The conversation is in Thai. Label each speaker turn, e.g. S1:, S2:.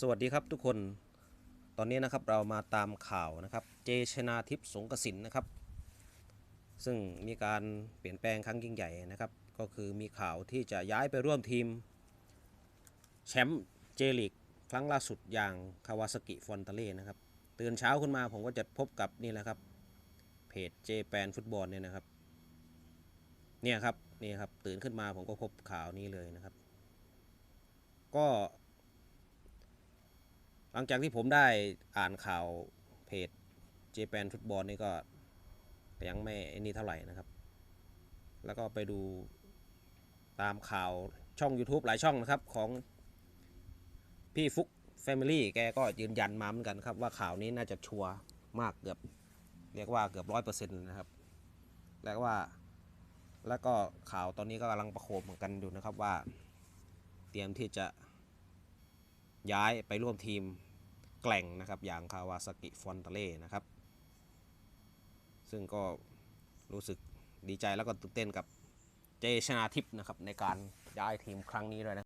S1: สวัสดีครับทุกคนตอนนี้นะครับเรามาตามข่าวนะครับเจชนาทิพย์สงกสินนะครับ ซึ่งมีการเปลี่ยนแปลงครั้งยิ่งใหญ่นะครับ ก็คือมีข่าวที่จะย้ายไปร่วมทีม แชมป์เจลีกครั้งล่าสุดอย่างคาวาสกิฟอนตาเล่นะครับตื่นเช้าขึ้นมาผมก็จะพบกับนี่แหละครับ เพจเจแปนฟุตบอลเนี่ยนะครับเนี่ยครับนี่ครับตื่นขึ้นมาผมก็พบข่าวนี้เลยนะครับ ก็ หลังจากที่ผมได้อ่านข่าวเพจเจแปนฟุตบอลนี่ก็ยังไม่ไอ้นี่เท่าไหร่นะครับ แล้วก็ไปดูตามข่าวช่อง YouTube หลายช่องนะครับของพี่ฟุกแฟมิลี่แกก็ยืนยันมาเหมือนกันครับว่าข่าวนี้น่าจะชัวร์มากเกือบเรียกว่าเกือบร้อยเปอร์เซ็นต์นะครับ แล้วว่าแล้วก็ข่าวตอนนี้ก็กำลังประโคมเหมือนกันอยู่นะครับว่า เตรียมที่จะย้ายไปร่วมทีม แกล่งนะครับ อย่างคาวาซากิฟอนตาเล่นะครับ ซึ่งก็รู้สึกดีใจแล้วก็ตื่นเต้นกับเจชนาทิพย์นะครับในการย้ายทีมครั้งนี้ด้วยนะ